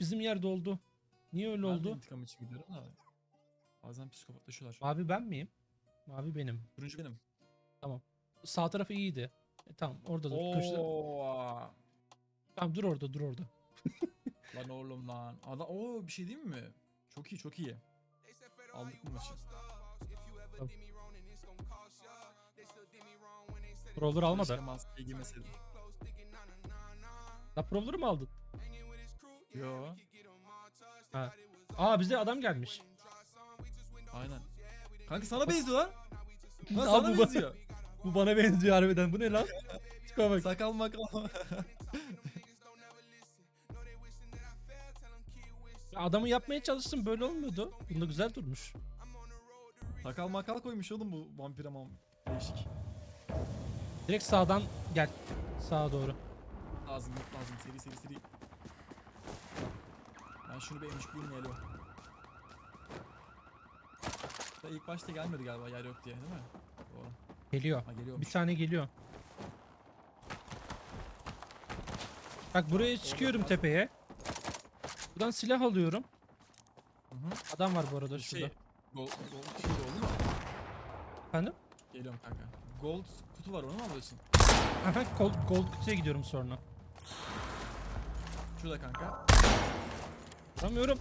bizim yer doldu. Niye öyle Ben oldu? intikam için gidiyorum da. Bazen psikopatlaşıyorlar. Mavi ben miyim? Mavi benim. Turuncu benim. Sağ tarafı iyiydi. E, tamam orada dur. Köşede. Oo. Tamam dur orada dur orada. Lan oğlum lan. Adam o bir şey değil mi? Çok iyi çok iyi. Aldık bu maçı. Brawler alma Keşke da. maskeyi giymeseydim. La Brawler'ı mı aldın? Yo. Ha. Aa bize adam gelmiş. Aynen. Kanka sana benziyor lan. Lan Aa, sana bu, bana, benziyor. bu bana benziyor harbiden. Bu ne lan? Tipe bak. Sakal makal. Adamı yapmaya çalıştım böyle olmuyordu. Bunda güzel durmuş. Sakal makal koymuş oğlum bu vampir ama değişik. Direkt sağdan gel. Sağa doğru. Lazım yok lazım seri seri seri. Ben şunu bir emiş geliyor. Da ilk başta gelmedi galiba yer yok diye değil mi? Doğru. Geliyor. Ha geliyormuş. Bir tane geliyor. Bak buraya çıkıyorum tepeye. Buradan silah alıyorum. Hı hı. Adam var bu arada Bir şurada. Şey, gold, gold şey oldu mu? Efendim? Geliyorum kanka. Gold kutu var onu mu alıyorsun? Aha gold, gold kutuya gidiyorum sonra. Şurada kanka. Alamıyorum.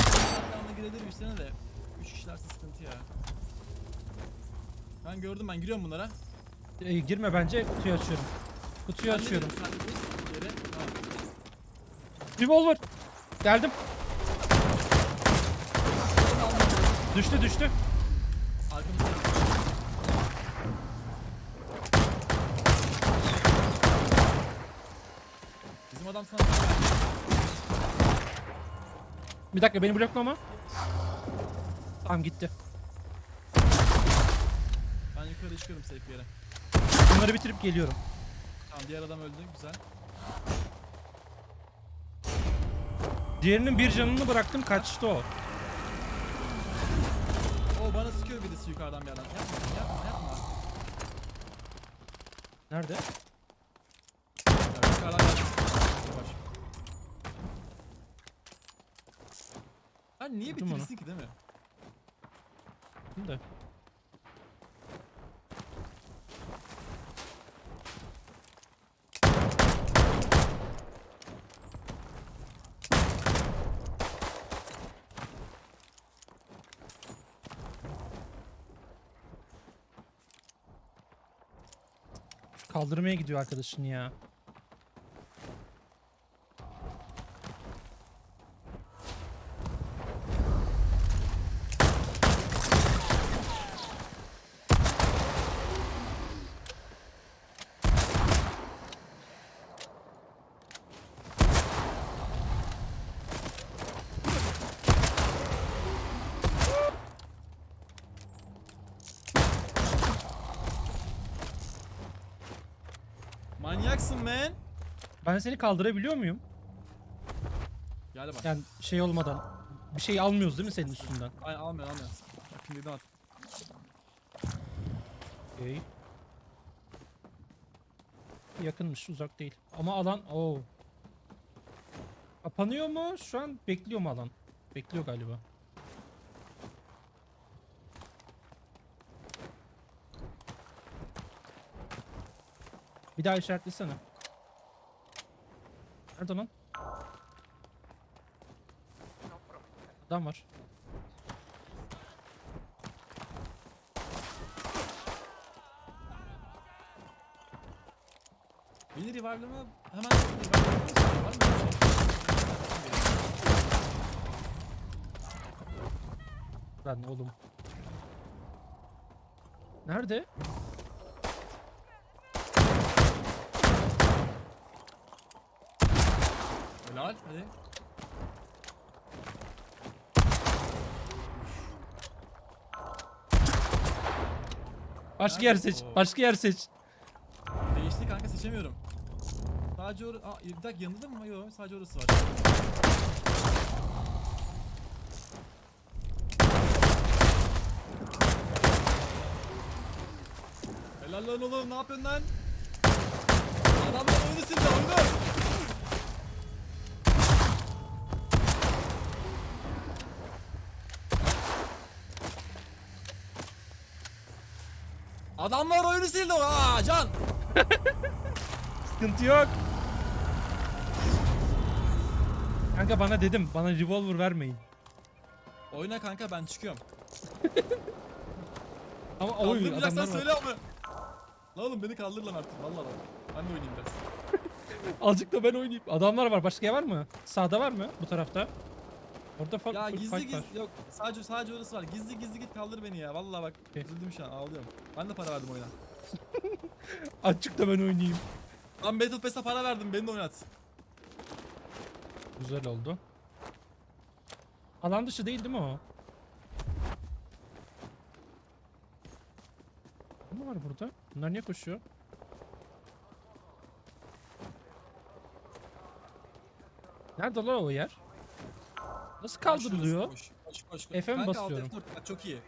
Arkamda girebilir üstüne de. 3 kişilerse sıkıntı ya. Ben gördüm ben giriyorum bunlara. Ee, girme bence kutuyu açıyorum. Kutuyu Ben de açıyorum. Sen de gir, Yere. Tamam. Revolver. Geldim. Düştü düştü. Arkamızda. Bizim adam sana Bir dakika beni bloklama. Tamam gitti. Ben yukarı çıkıyorum safe yere. Bunları bitirip geliyorum. Tamam diğer adam öldü güzel. Diğerinin bir canını bıraktım kaçtı o. O bana sıkıyor birisi yukarıdan bir yerden. Yapma yapma yapma. Nerede? Ya, yukarıdan geldi. Yavaş. Sen niye Vurdum onu. bitirirsin ki değil mi? Şimdi. Kaldırmaya gidiyor arkadaşın ya. Manyaksın man. Ben seni kaldırabiliyor muyum? Gel bak. Yani şey olmadan. Bir şey almıyoruz değil mi senin üstünden? Aynen almıyor almıyor. Bakın dedim at. Okey. Yakınmış, uzak değil. Ama alan, oo. Kapanıyor mu? Şu an bekliyor mu alan? Bekliyor galiba. Bir daha işaretlesene. Nerede lan? Adam var. Beni revive'lama hemen revive'lama. Var mı? Lan oğlum. Nerede? Helal hadi. Başka yer seç. Oo. Başka yer seç. Değişti kanka seçemiyorum. Sadece orası... Aa bir dakika yanında mı? Yok sadece orası var. Helal lan oğlum ne yapıyorsun lan? Adamlar oyunu sildi. Aa can. Sıkıntı yok. Kanka bana dedim bana revolver vermeyin. Oyna kanka ben çıkıyorum. Ama oy Kaldırmayacaksan adamlar var. söyle abi. Lan oğlum beni kaldır lan artık vallahi lan. Ben de oynayayım biraz. Azıcık da ben oynayayım. Adamlar var. Başka yer var mı? Sağda var mı bu tarafta? Orada fa- Ya gizli fight var. gizli yok sadece sadece orası var. Gizli gizli git kaldır beni ya. Vallahi bak Okey. üzüldüm şu an ağlıyorum. Ben de para verdim oyuna. Azıcık da ben oynayayım. Lan Battle Pass'e para verdim beni de oynat. Güzel oldu. Alan dışı değil değil mi o? Ne var burada? Bunlar niye koşuyor? Nerede la o yer? Nasıl kaldırılıyor? Koş koş koş. koş. F'e mi Kanka, basıyorum? alt F4 bak çok iyi.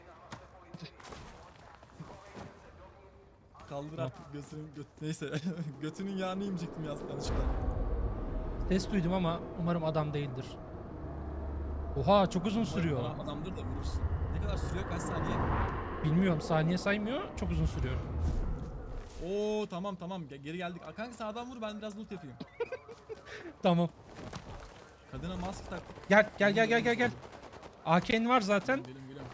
Kaldır artık götünün göt neyse götünün yağını yiyecektim ya yanlışlıkla. Ses duydum ama umarım adam değildir. Oha çok uzun sürüyor. Adam- Adamdır da vurursun. Ne kadar sürüyor kaç saniye? Bilmiyorum saniye saymıyor çok uzun sürüyor. Oo tamam tamam Ge- geri geldik. Kanka sağdan vur ben biraz loot yapayım. Tamam. Kadına maske tak. Gel gel gel gel gel gel. AK'n var zaten. Geliyorum.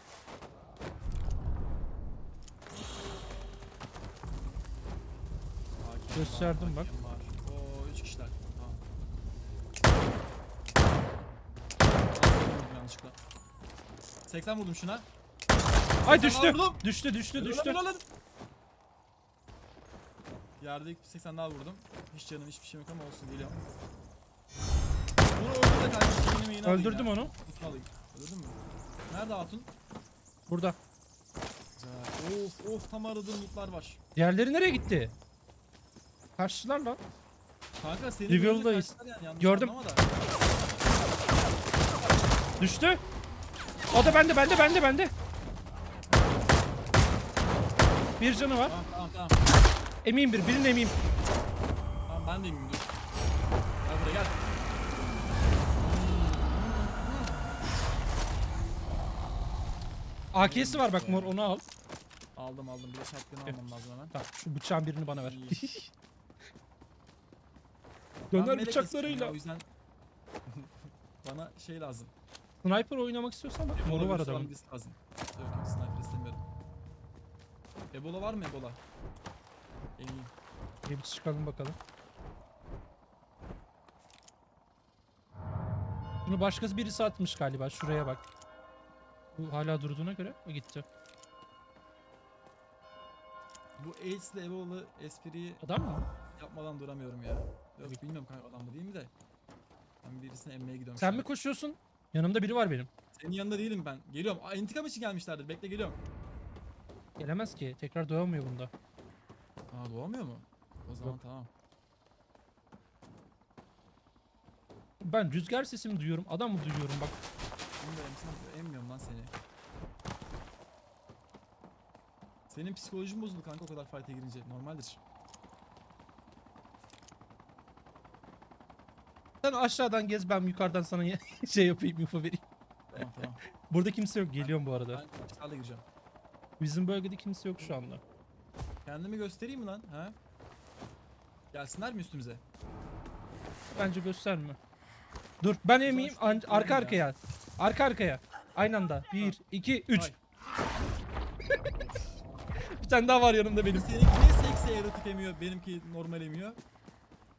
Hakim Gösterdim bak. var. Oo 3 kişiler. Tamam. Vurdum yanlışlıkla. 80 vurdum şuna. Ay 80 düştü. vurdum. Düştü düştü Helal düştü. helal lan. Yerde ilk 80 daha vurdum. Hiç canım hiçbir şeyim yok ama olsun geliyorum. Alayım Öldürdüm ya. onu. Kutu alayım. Öldürdün mü? Nerede hatun? Burada. Güzel. Of of tam aradığım lootlar var. Diğerleri nereye gitti? Karşılar lan. Kanka seni Reveal'dayız. görünce kaçtılar yani, yanlış Gördüm. anlama da. Düştü. O da bende bende bende bende. Bir canı var. Tamam tamam tamam. Emeyim bir. Birinin emeyim. Tamam ben de eminim dur. Gel buraya gel. AK'si var bak mor onu al. Aldım aldım. Bir de şapkanı almam lazım hemen. Tamam şu bıçağın birini bana ver. İyi. Ben Döner melek istiyorum bıçaklarıyla. O yüzden bana şey lazım. Sniper oynamak istiyorsan bak moru var adamın. birisi lazım. Yok yok sniper istemiyorum. Ebola var mı Ebola? Eminim. Bir çıkalım bakalım. Bunu başkası birisi atmış galiba. Şuraya bak. Bu hala durduğuna göre o gitti. Bu AIDS ile Ebola espriyi Adam mı? yapmadan duramıyorum ya. Yok bilmiyorum kanka adam mı değil mi de. Ben birisini emmeye gidiyorum. Sen şu mi an. koşuyorsun? Yanımda biri var benim. Senin yanında değilim ben. Geliyorum. Aa, intikam için gelmişlerdir. Bekle geliyorum. Gelemez ki. Tekrar doğamıyor bunda. Aa doğamıyor mu? O zaman Yok. tamam. Ben rüzgar sesimi duyuyorum. Adam mı duyuyorum bak. Bunu da emsem emmiyorum lan seni. Senin psikolojin bozuldu kanka o kadar fight'e girince. Normaldir. Sen aşağıdan gez ben yukarıdan sana şey yapayım info vereyim. Tamam tamam. Burada kimse yok. Geliyorum bu arada. Ben açıklarla gireceğim. Bizim bölgede kimse yok şu anda. Kendimi göstereyim mi lan? Ha? Gelsinler mi üstümüze? Bence gösterme. Dur ben emeyim. arka ya. arkaya. Arka arkaya. Aynı anda. 1, 2, 3. Ay. Bir tane daha var yanımda benim. Seninki niye seksi erotik emiyor, benimki normal emiyor?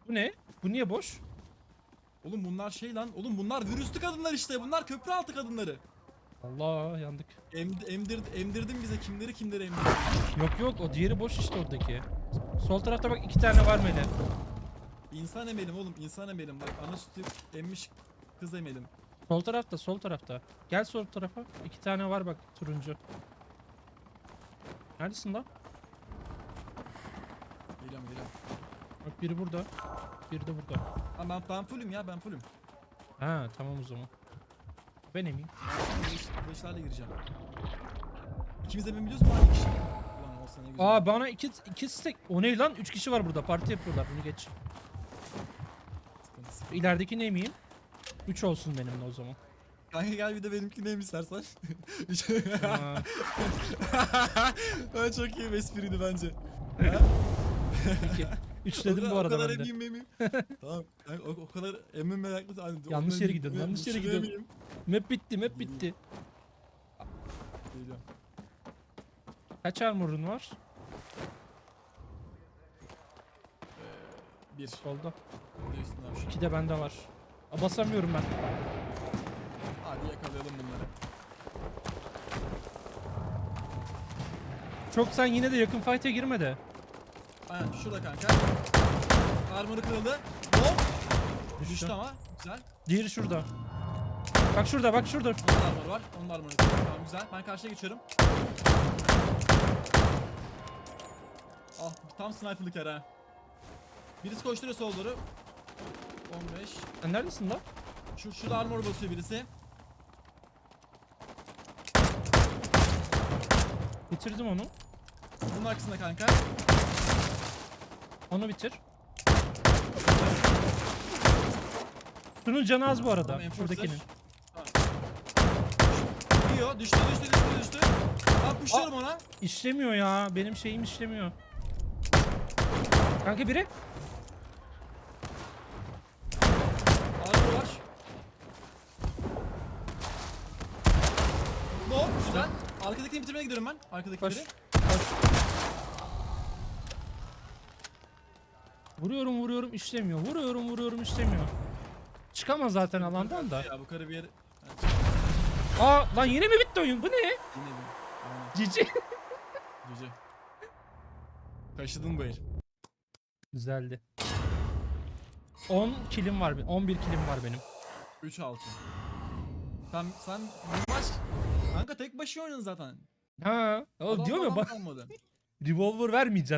Bu ne? Bu niye boş? Oğlum bunlar şey lan. Oğlum bunlar virüslü kadınlar işte. Bunlar köprü altı kadınları. Allah yandık. Em, emdir, emdirdin bize kimleri kimleri emdirdin. Yok yok o diğeri boş işte oradaki. Sol tarafta bak iki tane var Mele. İnsan emelim oğlum insan emelim. Bak ana sütü emmiş kız emelim. Sol tarafta, sol tarafta. Gel sol tarafa. İki tane var bak turuncu. Neredesin lan? Geliyorum geliyorum. Bak biri burada. Biri de burada. Ha, ben, ben fullüm ya ben fullüm. Ha tamam o zaman. Ben emin. Bu gireceğim. İkimiz de mi biliyoruz mu aynı kişi? Aa bana iki, iki stack. O ne lan? Üç kişi var burada. Parti yapıyorlar. Bunu geç. Sıkıntı. İlerideki ne miyim? 3 olsun benim de o zaman. Kanka gel bir de benimki neymiş istersen. Aa. Ha, çok iyi bir espriydi bence. Ha? 2. 3 dedim bu arada ben de. emin miyim? tamam. Yani o, o kadar emin meraklı. Hani, Yanlış yere gidiyorum, yanlış yere gidiyorum. gidiyorum. Map bitti map bitti. Kaç armorun var? Ee, bir. Solda. Bir de bende var. Aa, basamıyorum ben. Hadi yakalayalım bunları. Çok sen yine de yakın fight'e girme de. Aynen şurada kanka. Armor'ı kırıldı. Hop. Düştü. Düştü ama. Güzel. Diğeri şurada. Bak şurada bak şurada. Onun da armor'ı var. Onun armor'ı kırıldı. Tamam güzel. Ben karşıya geçiyorum. Ah tam sniper'lık yer ha. Birisi koşturuyor sol doğru. 15. Sen neredesin lan? Şu şurada armor basıyor birisi. Bitirdim onu. Bunun arkasında kanka. Onu bitir. Şunun canı az bu arada. Tamam, enforcer. Şuradakinin. Yiyor. Düştü düştü düştü düştü. Ben ona. İşlemiyor ya. Benim şeyim işlemiyor. Kanka biri. Armor var. No, güzel. Arkadakini bitirmeye gidiyorum ben. Arkadaki Koş. biri. Koş. Vuruyorum vuruyorum işlemiyor. Vuruyorum vuruyorum işlemiyor. Çıkamaz zaten alandan da. Ya bu karı bir yer. Evet, Aa lan yine mi bitti oyun? Bu ne? yine bir. Aynen. Cici. Cici. Kaşıdın bu el. Güzeldi. 10 kilim var. 11 kilim var benim. 3 6. Sen sen kanka tek başına oynadın zaten. Ha, Adam diyorum ya bak kalmadı. revolver vermeyeceksin